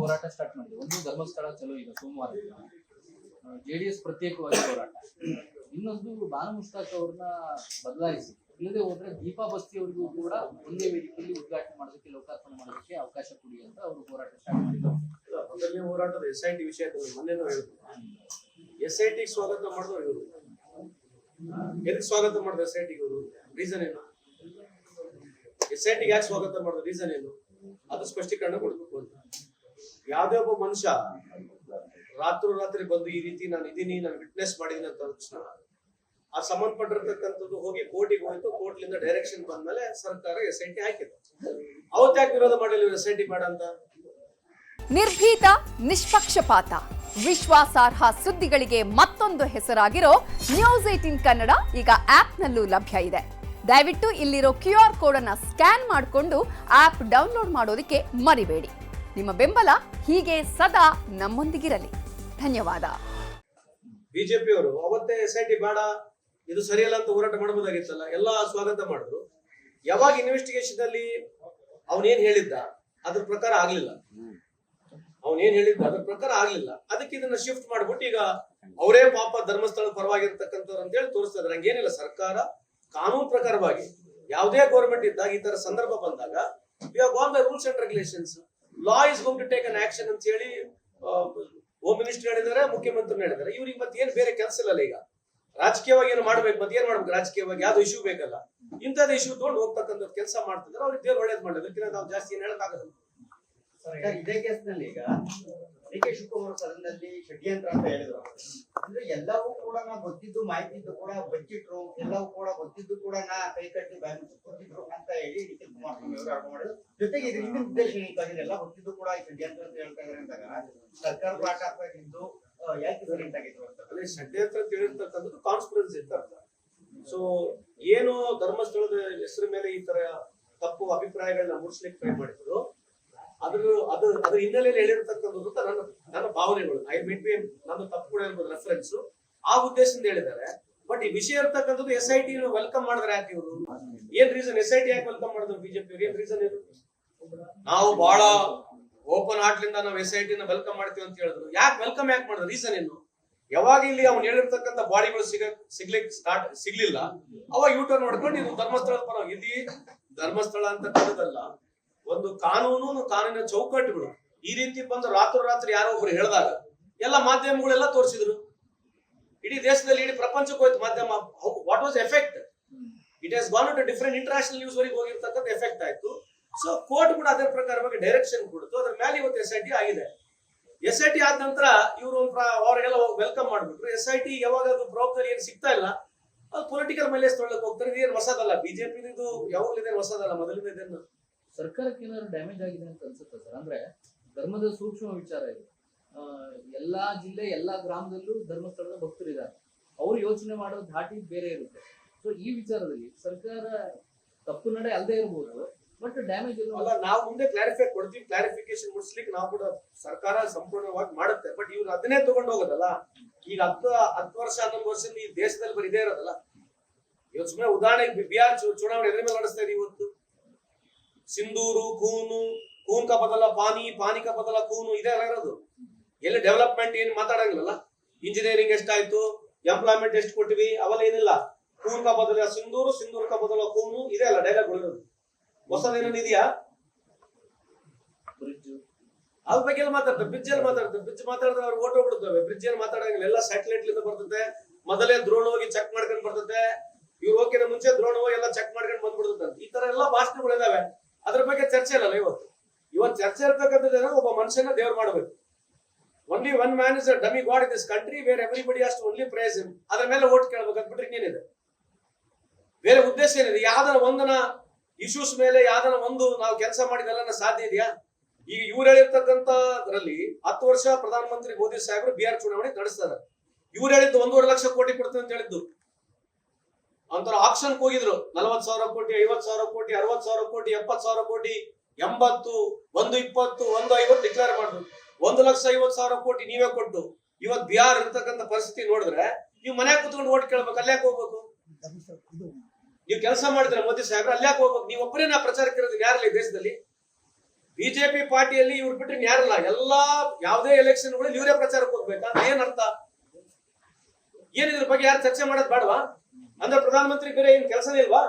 ಹೋರಾಟ ಸ್ಟಾರ್ಟ್ ಮಾಡಿದೆ ಒಂದು ಧರ್ಮಸ್ಥಳ ಚಲೋ ಈಗ ಸೋಮವಾರ ಜೆಡಿಎಸ್ ಪ್ರತ್ಯೇಕವಾಗಿ ಹೋರಾಟ. ಇನ್ನೊಂದು ಬಾನು ಮುಷ್ತಾಕ್ ಅವ್ರನ್ನ ಬದಲಾಯಿಸಿ. ಇಲ್ಲದೆ ಹೋದ್ರೆ ದೀಪಾ ಬಸ್ತಿ ಅವರಿಗೂ ಕೂಡ ಒಂದೇ ವೇದಿಕೆಯಲ್ಲಿ ಉದ್ಘಾಟನೆ ಮಾಡೋದಕ್ಕೆ, ಲೋಕಾರ್ಪಣೆ ಮಾಡೋದಕ್ಕೆ ಅವಕಾಶ ಕೊಡಿ ಅಂತ ಅವರು ಹೋರಾಟ ಸ್ಟಾರ್ಟ್ ಮಾಡಿದ್ರು. ಹೋರಾಟದ ಎಸ್ ಐ ಟಿ ವಿಷಯ ಎಸ್ ಐ ಟಿ ಸ್ವಾಗತ ಮಾಡಿದ್ರು ಇವರು. ಎದಕ್ಕೆ ಸ್ವಾಗತ ಮಾಡಿದ್ರು ಎಸ್ ಐ ಟಿ ಇವರು? ರೀಸನ್ ಏನು? ಎಸ್ ಐ ಟಿ ಯಾಕೆ ಸ್ವಾಗತ ಮಾಡಿದ್ರು? ರೀಸನ್ ಏನು? ಅದು ಸ್ಪಷ್ಟೀಕರಣ ಕೊಡಬೇಕು ಅಂತ. ಯಾವ್ದೇ ಒಬ್ಬ ಮನುಷ್ಯ ರಾತ್ರಿ ರಾತ್ರಿ ಬಂದು ಈ ರೀತಿ ನಾನು ಇದೀನಿ, ನಾನು ವಿಟ್ನೆಸ್ ಮಾಡಿದೀನಿ ಅಂತ ತಕ್ಷಣ ಆ ಸಂಬಂಧಪಟ್ಟಿರ್ತಕ್ಕಂಥದ್ದು ಹೋಗಿ ಕೋರ್ಟಿಗೆ ಹೋಯ್ತು, ಕೋರ್ಟ್ಲಿಂದ ಡೈರೆಕ್ಷನ್ ಬಂದ್ಮೇಲೆ ಸರ್ಕಾರ ಎಸ್ ಐ ಟಿ ಹಾಕಿದೆ. ವಿರೋಧ ಮಾಡಿಲ್ಲ ಎಸ್ ಐ ಟಿ ಬೇಡ ಅಂತ? ನಿರ್ಭೀತ, ನಿಷ್ಪಕ್ಷಪಾತ. ವಿಶ್ವಾಸಾರ್ಹ ಸುದ್ದಿಗಳಿಗೆ ಮತ್ತೊಂದು ಹೆಸರಾಗಿರೋ ನ್ಯೂಸ್ ಏಟಿನ್ ಕನ್ನಡ ಈಗ ಆಪ್ನಲ್ಲೂ ಲಭ್ಯ ಇದೆ. ದಯವಿಟ್ಟು ಇಲ್ಲಿರೋ ಕ್ಯೂ ಆರ್ ಕೋಡ್ ಅನ್ನ ಸ್ಕ್ಯಾನ್ ಮಾಡಿಕೊಂಡು ಆಪ್ ಡೌನ್ಲೋಡ್ ಮಾಡೋದಕ್ಕೆ ಮರಿಬೇಡಿ. ನಿಮ್ಮ ಬೆಂಬಲ ಹೀಗೆ ಸದಾ ನಮ್ಮೊಂದಿಗಿರಲಿ. ಧನ್ಯವಾದ. ಬಿಜೆಪಿ ಅವರು ಅವತ್ತೇ ಎಸ್ ಐ ಟಿ ಬೇಡ, ಇದು ಸರಿಯಲ್ಲ ಅಂತ ಹೋರಾಟ ಮಾಡಬಹುದಾಗಿತ್ತಲ್ಲ, ಎಲ್ಲ ಸ್ವಾಗತ ಮಾಡಿದ್ರು. ಯಾವಾಗ ಇನ್ವೆಸ್ಟಿಗೇಷನ್ ಅಲ್ಲಿ ಅವನೇನ್ ಹೇಳಿದ್ದ, ಅದ್ರ ಪ್ರಕಾರ ಆಗ್ಲಿಲ್ಲ. ಅವನೇನ್ ಹೇಳಿದ್ದ, ಅದ್ರ ಪ್ರಕಾರ ಆಗ್ಲಿಲ್ಲ. ಅದಕ್ಕೆ ಇದನ್ನ ಶಿಫ್ಟ್ ಮಾಡ್ಬಿಟ್ಟು ಈಗ ಅವರೇ ಪಾಪ ಧರ್ಮಸ್ಥಳ ಪರವಾಗಿರ್ತಕ್ಕಂಥವ್ರು ಅಂತ ಹೇಳಿ ತೋರಿಸ್ತಾ ಇದ್ದಾರೆ ಹಂಗೇನಿಲ್ಲ, ಸರ್ಕಾರ ಕಾನೂನು ಪ್ರಕಾರವಾಗಿ ಯಾವುದೇ ಗೌರ್ಮೆಂಟ್ ಇದ್ದಾಗ, ಈ ತರ ಸಂದರ್ಭ ಬಂದಾಗ we rules and regulations law is going to take on action ಅಂತ ಹೇಳಿ ಹೋಮ್ ಮಿನಿಸ್ಟರ್ ಹೇಳಿದ್ದಾರೆ ಮುಖ್ಯಮಂತ್ರಿ ಹೇಳಿದ್ದಾರೆ ಇವ್ರಿಗೆ ಮತ್ತೆ ಏನ್ ಬೇರೆ ಕೆಲಸ ಇಲ್ಲ ಈಗ. ರಾಜಕೀಯವಾಗಿ ಏನು ಮಾಡ್ಬೇಕು ಮತ್ತೆ ಏನ್ ಮಾಡ್ಬೇಕು ರಾಜಕೀಯವಾಗಿ? ಯಾವ್ದು ಇಶ್ಯೂ ಬೇಕಲ್ಲ. ಇಂಥದ್ದು ಇಶ್ಯೂ ತಗೊಂಡು ಹೋಗ್ತಕ್ಕಂಥ ಕೆಲಸ ಮಾಡ್ತಿದ್ರೆ ಅವ್ರಿಗೆ ದೇವ್ರು ಒಳ್ಳೇದ್ ಅದಕ್ಕಿಂತ ನಾವು ಜಾಸ್ತಿ ಏನ್ ಹೇಳಕ್ಕಾಗಲ್ಲ. ಸರ್, ಇದೇ ಕೇಸ್ನಲ್ಲಿ ಈಗ ಡಿ ಕೆ ಶಿವಕುಮಾರ್ ಸದನದಲ್ಲಿ ಷಡ್ಯಂತ್ರ ಅಂತ ಹೇಳಿದ್ರು. ಅಂದ್ರೆ ಎಲ್ಲವೂ ಕೂಡ ನಾ ಗೊತ್ತಿದ್ದು ಮಾಹಿತಿ ಕೂಡ ಬಚ್ಚಿಟ್ರು, ಎಲ್ಲವೂ ಕೂಡ ಗೊತ್ತಿದ್ದು ಕೂಡ ನಾ ಕೈ ಕಟ್ಟಿ ಕೊಟ್ಟಿದ್ರು ಅಂತ ಹೇಳಿ ಡಿ ಕೆ ಆರೋಪ ಮಾಡಿದ್ರು. ಜೊತೆಗೆ ಇದ್ರ ಹಿಂದಿನ ಉದ್ದೇಶ ಏನಿತ್ತು ಎಲ್ಲ ಗೊತ್ತಿದ್ದು ಕೂಡ ಈ ಷಡ್ಯಂತ್ರ ಅಂತ ಹೇಳ್ತಾ ಇದಾರೆ ಅಂದಾಗ, ಸರ್ಕಾರ ಪಾಠ ಇದ್ದು ಯಾಕೆ ಅಂತ ಅಂದ್ರೆ ಷಡ್ಯಂತ್ರ ತಿಳಿರ್ತಕ್ಕಂಥದ್ದು ಕಾನ್ಫರೆನ್ಸ್ ಅಂತ ಅರ್ಥ. ಸೊ ಏನು ಧರ್ಮಸ್ಥಳದ ಹೆಸರು ಮೇಲೆ ಈ ತರ ತಪ್ಪು ಅಭಿಪ್ರಾಯಗಳನ್ನ ಮೂಡಿಸ್ಲಿಕ್ಕೆ ಟ್ರೈ ಮಾಡಿದ್ರು. ಅದ್ರ ಅದು ಅದ್ರ ಹಿನ್ನೆಲೆಯಲ್ಲಿ ಹೇಳಿರ್ತಕ್ಕಂಥದ್ದು ನನ್ನ ನನ್ನ ಭಾವನೆಗಳು. ಐ ಮೀಟ್ ಬಿ ನನ್ನ ತಪ್ಪು ಕೂಡ ಇರ್ಬೋದು ರೆಫರೆನ್ಸ್ ಆ ಉದ್ದೇಶದಿಂದ ಹೇಳಿದ್ದಾರೆ. ಬಟ್ ಈ ವಿಷಯ ಇರ್ತಕ್ಕಂಥದ್ದು ಎಸ್ ಐ ಟಿ ವೆಲ್ಕಮ್ ಮಾಡಿದ್ರೆ ಯಾಕೆ ಇವರು? ಏನ್ ರೀಸನ್ ಎಸ್ ಐ ಟಿ ಯಾಕೆ ವೆಲ್ಕಮ್ ಮಾಡಿದ್ರು ಬಿಜೆಪಿ ಏನ್ ರೀಸನ್ ಏನು ನಾವು ಬಹಳ ಓಪನ್ ಹಾರ್ಟ್ಲಿಂದ ನಾವು ಎಸ್ ಐ ಟಿನ ವೆಲ್ಕಮ್ ಮಾಡ್ತೀವಿ ಅಂತ ಹೇಳಿದ್ರು. ಯಾಕೆ ವೆಲ್ಕಮ್ ಯಾಕೆ ಮಾಡಿದ್ರು? ರೀಸನ್ ಏನು? ಯಾವಾಗ ಇಲ್ಲಿ ಅವ್ನು ಹೇಳಿರ್ತಕ್ಕಂಥ ಬಾಡಿಗಳು ಸಿಗ ಸಿಗ್ಲಿಕ್ಕೆ ಸ್ಟಾರ್ಟ್ ಸಿಗ್ಲಿಲ್ಲ. ಅವಾಗ ಯೂಟರ್ನ್ ನೋಡ್ಕೊಂಡು ಇದು ಧರ್ಮಸ್ಥಳದ ಪರವಾಗಿ, ಇಲ್ಲಿ ಧರ್ಮಸ್ಥಳ ಅಂತ ಕರೆದಲ್ಲ ಒಂದು ಕಾನೂನು ಕಾನೂನಿನ ಚೌಕಟ್ಟುಗಳು. ಈ ರೀತಿ ಬಂದು ರಾತ್ರೋರಾತ್ರಿ ಯಾರೋ ಒಬ್ರು ಹೇಳಿದಾಗ, ಎಲ್ಲ ಮಾಧ್ಯಮಗಳೆಲ್ಲ ತೋರಿಸಿದ್ರು. ಇಡೀ ದೇಶದಲ್ಲಿ, ಇಡೀ ಪ್ರಪಂಚಕ್ಕೆ ಹೋಯ್ತು ಮಾಧ್ಯಮ. What was effect it has gone to different international news ವರೆಗೆ ಹೋಗಿರ್ತಕ್ಕಂಥ ಎಫೆಕ್ಟ್ ಆಯ್ತು. ಸೊ ಕೋರ್ಟ್ ಕೂಡ ಅದರ ಪ್ರಕಾರವಾಗಿ ಡೈರೆಕ್ಷನ್ ಕೊಡ್ತು. ಅದ್ರ ಮೇಲೆ ಇವತ್ತು ಎಸ್ ಐ ಟಿ ಆಗಿದೆ. ಎಸ್ ಐ ಟಿ ಆದ ನಂತರ ಇವರು ಅವರಿಗೆಲ್ಲ ವೆಲ್ಕಮ್ ಮಾಡ್ಬಿಟ್ರು. ಎಸ್ ಐ ಟಿ ಯಾವಾಗ ಅದು ಬ್ರೋಕರ್ ಏನು ಸಿಗ್ತಾ ಇಲ್ಲ, ಅದು ಪೊಲಿಟಿಕಲ್ ಮೈಲೇಜ್ ತೊಗೊಳಕ್ ಹೋಗ್ತಾರೆ. ಇದೇನು ಹೊಸದಲ್ಲ? ಬಿಜೆಪಿ ಇದು ಯಾವಾಗಲೂ ಹೊಸದಲ್ಲ? ಮೊದಲಿನ ಇದೇನು? ಸರ್ಕಾರಕ್ಕೆ ಏನಾದ್ರು ಡ್ಯಾಮೇಜ್ ಆಗಿದೆ ಅಂತ ಅನ್ಸುತ್ತೆ ಸರ್? ಅಂದ್ರೆ ಧರ್ಮದ ಸೂಕ್ಷ್ಮ ವಿಚಾರ ಇದು. ಎಲ್ಲಾ ಜಿಲ್ಲೆ, ಎಲ್ಲಾ ಗ್ರಾಮದಲ್ಲೂ ಧರ್ಮಸ್ಥಳದ ಭಕ್ತರಿದ್ದಾರೆ ಅವ್ರು ಯೋಚನೆ ಮಾಡೋ ಧಾಟಿ ಬೇರೆ ಇರುತ್ತೆ. ಸೊ ಈ ವಿಚಾರದಲ್ಲಿ ಸರ್ಕಾರ ತಪ್ಪು ನಡೆ ಅಲ್ಲದೆ ಇರಬಹುದು ಬಟ್ ಡ್ಯಾಮೇಜ್ ಅಲ್ಲ, ನಾವು ಮುಂದೆ ಕ್ಲಾರಿಫೈ ಕೊಡ್ತೀವಿ ಕ್ಲಾರಿಫಿಕೇಶನ್ ಮುಡ್ಸ್ಲಿಕ್ಕೆ ನಾವು ಕೂಡ ಸರ್ಕಾರ ಸಂಪೂರ್ಣವಾಗಿ ಮಾಡುತ್ತೆ. ಬಟ್ ಇವ್ರು ಅದನ್ನೇ ತಗೊಂಡು ಹೋಗೋದಲ್ಲ. ಈಗ ಹತ್ತು ಹತ್ತು ವರ್ಷ, ಹನ್ನೊಂದು ವರ್ಷದಿಂದ ಈ ದೇಶದಲ್ಲಿ ಬರೀದೇ ಇರೋದಲ್ಲ. ಇವತ್ತು ಸುಮ್ಮನೆ ಉದಾಹರಣೆಗೆ ಬಿಹಾರ್ ಚುನಾವಣೆ ಎದ್ರ ಮೇಲೆ ನಡೆಸ್ತಾ ಇದೆ ಇವತ್ತು. ಸಿಂಧೂರು ಕೂನು ಕೂನ್ ಕಾ ಬದಲ ಪಾನಿ ಪಾನಿ ಕಾ ಬದಲ ಕೂನು ಇದೆ ಅಲ್ಲ ಇರೋದು. ಎಲ್ಲಿ ಡೆವಲಪ್ಮೆಂಟ್ ಏನ್ ಮಾತಾಡಂಗಿಲ್ಲ ಇಂಜಿನಿಯರಿಂಗ್ ಎಷ್ಟಾಯ್ತು? ಎಂಪ್ಲಾಯ್ಮೆಂಟ್ ಎಷ್ಟು ಕೊಟ್ಟಿವಿ ಅವೆಲ್ಲ ಏನಿಲ್ಲ. ಕೂನ್ ಕಾ ಬದಲ ಸಿಂಧೂರು ಸಿಂಧೂರು ಕಾ ಬದಲ ಕೂನು ಇದೆ ಅಲ್ಲ ಡೈಲಾಗ್ ಇರೋದು. ಹೊಸದೇನೇನು ಇದೆಯಾ ಬ್ರಿಡ್ಜ್ ಅದ್ರ ಬಗ್ಗೆ ಎಲ್ಲ ಮಾತಾಡ್ತಾರೆ. ಬ್ರಿಡ್ಜ್ ಅಲ್ಲಿ ಮಾತಾಡ್ತಾರೆ. ಬ್ರಿಡ್ಜ್ ಮಾತಾಡಿದ್ರೆ ಅವ್ರು ಓಟ್ ಹೋಗ್ಬಿಡ್ತವೆ ಬ್ರಿಡ್ಜ್ ಅಲ್ಲಿ ಮಾತಾಡಂಗಿಲ್ಲ. ಎಲ್ಲ ಸ್ಯಾಟಲೈಟ್ ಲಿಂದ ಬರ್ತದೆ. ಮೊದಲೇ ದ್ರೋಣ ಹೋಗಿ ಚೆಕ್ ಮಾಡ್ಕೊಂಡ್ ಬರ್ತದೆ. ಇವ್ರು ಹೋಗಿನ ಮುಂಚೆ ದ್ರೋಣ ಹೋಗಿ ಎಲ್ಲ ಚೆಕ್ ಮಾಡ್ಕೊಂಡ್ ಬಂದ್ಬಿಡ್ತದೆ ಈ ತರ ಎಲ್ಲ ಭಾಷಣಗಳು ಇದಾವೆ. ಅದ್ರ ಬಗ್ಗೆ ಚರ್ಚೆ ಇಲ್ಲಲ್ಲ ಇವತ್ತು. ಇವತ್ತು ಚರ್ಚೆ ಇರ್ತಕ್ಕಂಥದ್ದು ಒಬ್ಬ ಮನುಷ್ಯನ ದೇವ್ರು ಮಾಡಬೇಕು. Only one man is dummy God in this country where everybody ಅಷ್ಟು ಓನ್ಲಿ ಪ್ರೈಸ್ ಅದ್ರ ಮೇಲೆ ಓಟ್ ಕೇಳ್ಬೇಕು ಅಂದ್ಬಿಟ್ರೆ ಇನ್ನೇನಿದೆ? ಬೇರೆ ಉದ್ದೇಶ ಏನಿದೆ? ಯಾವ್ದನ ಒಂದನ ಇಶ್ಯೂಸ್ ಮೇಲೆ ಯಾವ್ದನ ಒಂದು ನಾವು ಕೆಲಸ ಮಾಡಿದೆಲ್ಲ ಸಾಧ್ಯ ಇದೆಯಾ? ಈಗ ಇವ್ರು ಹೇಳಿರ್ತಕ್ಕಂಥದ್ರಲ್ಲಿ ಹತ್ತು ವರ್ಷ ಪ್ರಧಾನಮಂತ್ರಿ ಮೋದಿ ಸಾಹೇಬರು ಬಿಹಾರ್ ಚುನಾವಣೆ ನಡೆಸ್ತಾರೆ. ಇವ್ರು ಹೇಳಿದ್ದು ಒಂದೂವರೆ ಲಕ್ಷ ಕೋಟಿ ಕೊಡ್ತೀನಿ ಅಂತ ಹೇಳಿದ್ದು. ಅಂತರ ಆಕ್ಷನ್ ಹೋಗಿದ್ರು. ನಲವತ್ ಸಾವಿರ ಕೋಟಿ ಐವತ್ ಸಾವಿರ ಕೋಟಿ ಅರವತ್ ಸಾವಿರ ಕೋಟಿ ಎಪ್ಪತ್ ಸಾವಿರ ಕೋಟಿ, ಎಂಬತ್ತು, ಒಂದು ಇಪ್ಪತ್ತು, ಒಂದು ಐವತ್ತು ಡಿಕ್ಲೇರ್ ಮಾಡಿದ್ರು. ಒಂದು ಲಕ್ಷ ಐವತ್ ಸಾವಿರ ಕೋಟಿ ನೀವೇ ಕೊಟ್ಟು. ಇವತ್ ಬಿಹಾರ್ ಇರ್ತಕ್ಕಂಥ ಪರಿಸ್ಥಿತಿ ನೋಡಿದ್ರೆ ನೀವು ಮನ್ಯಾಗ ಕುತ್ಕೊಂಡು ಓಟ್ ಕೇಳ್ಬೇಕು ಅಲ್ಯಾಕ್ ಹೋಗ್ಬೇಕು? ನೀವು ಕೆಲಸ ಮಾಡಿದ್ರೆ ಮೋದಿ ಸಾಹೇಬ್ರ ಅಲ್ಯಾಕ್ ಹೋಗ್ಬೇಕು? ನೀವು ಒಬ್ಬರೇ ನಾ ಪ್ರಚಾರಕ್ಕೆ ಇರೋದು ಯಾರಲ್ಲಿ ದೇಶದಲ್ಲಿ? ಬಿಜೆಪಿ ಪಾರ್ಟಿಯಲ್ಲಿ ಇವ್ರು ಬಿಟ್ಟರೆ ಯಾರಲ್ಲ? ಎಲ್ಲಾ ಯಾವುದೇ ಎಲೆಕ್ಷನ್ ಇವರೇ ಪ್ರಚಾರಕ್ಕೆ ಹೋಗ್ಬೇಕಾ? ಏನ್ ಅರ್ಥ? ಏನ್ ಇದ್ರ ಬಗ್ಗೆ ಯಾರು ಚರ್ಚೆ ಮಾಡೋದ್ ಬೇಡವಾ? ಅಂದ್ರೆ ಪ್ರಧಾನಮಂತ್ರಿ ಬೇರೆ ಏನ್ ಕೆಲಸನೇ ಇಲ್ವಾ?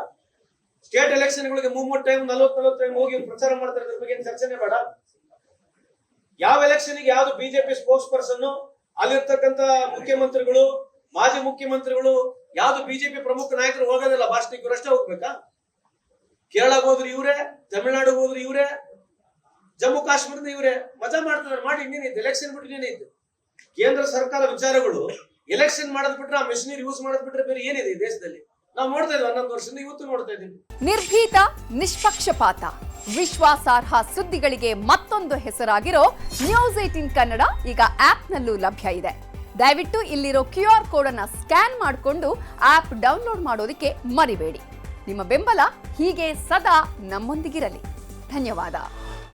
ಸ್ಟೇಟ್ ಎಲೆಕ್ಷನ್ ಗಳಿಗೆ ಮೂವತ್ತು ಟೈಮ್ ನಲ್ವತ್ ನಲ್ವತ್ ಟೈಮ್ ಹೋಗಿ ಪ್ರಚಾರ ಮಾಡ್ತಾರೆ, ಅದ್ರ ಬಗ್ಗೆ ಚರ್ಚೆನೆ ಬೇಡ. ಯಾವ ಎಲೆಕ್ಷನ್ಗೆ ಯಾವ್ದು ಬಿಜೆಪಿ ಸ್ಪೋಕ್ಸ್ ಪರ್ಸನ್ ಅಲ್ಲಿರ್ತಕ್ಕಂತ ಮುಖ್ಯಮಂತ್ರಿಗಳು, ಮಾಜಿ ಮುಖ್ಯಮಂತ್ರಿಗಳು, ಯಾವ್ದು ಬಿಜೆಪಿ ಪ್ರಮುಖ ನಾಯಕರು ಹೋಗೋದಿಲ್ಲ, ಭಾಷಣಕ್ಕೆ ಇವರಷ್ಟೇ ಹೋಗ್ಬೇಕಾ? ಕೇರಳಗ್ ಹೋದ್ರು ಇವರೇ, ತಮಿಳ್ನಾಡಿಗೆ ಹೋದ್ರು ಇವರೇ, ಜಮ್ಮು ಕಾಶ್ಮೀರದ ಇವರೇ, ಮಜಾ ಮಾಡ್ತಾರೆ ಮಾಡಿ ಇನ್ನೇನಿತ್ತು ಎಲೆಕ್ಷನ್ ಬಿಟ್ಟು ಇನ್ನೇನಿತ್ತು ಕೇಂದ್ರ ಸರ್ಕಾರ ವಿಚಾರಗಳು ಎಲೆಕ್ಷನ್ ಮಾಡೋದ್ ಬಿಟ್ರೆ ಆ ಮೆಷಿನರಿ ಯೂಸ್ ಮಾಡೋದ್ ಬಿಟ್ರೆ ಬೇರೆ ಏನಿದೆ ಈ ದೇಶದಲ್ಲಿ? ನಾವು ನೋಡ್ತಾ ಇದ್ವಿ ಹನ್ನೊಂದು ವರ್ಷದಿಂದ ಇವತ್ತು ನೋಡ್ತಾ ಇದ್ದೀವಿ. ನಿರ್ಭೀತ, ನಿಷ್ಪಕ್ಷಪಾತ. ವಿಶ್ವಾಸಾರ್ಹ ಸುದ್ದಿಗಳಿಗೆ ಮತ್ತೊಂದು ಹೆಸರಾಗಿರೋ ನ್ಯೂಸ್ ಏಟಿನ್ ಕನ್ನಡ ಈಗ ಆಪ್ನಲ್ಲೂ ಲಭ್ಯ ಇದೆ. ದಯವಿಟ್ಟು ಇಲ್ಲಿರೋ ಕ್ಯೂ ಆರ್ ಕೋಡ್ ಅನ್ನ ಸ್ಕ್ಯಾನ್ ಮಾಡಿಕೊಂಡು ಆಪ್ ಡೌನ್ಲೋಡ್ ಮಾಡೋದಕ್ಕೆ ಮರಿಬೇಡಿ. ನಿಮ್ಮ ಬೆಂಬಲ ಹೀಗೆ ಸದಾ ನಮ್ಮೊಂದಿಗಿರಲಿ. ಧನ್ಯವಾದ.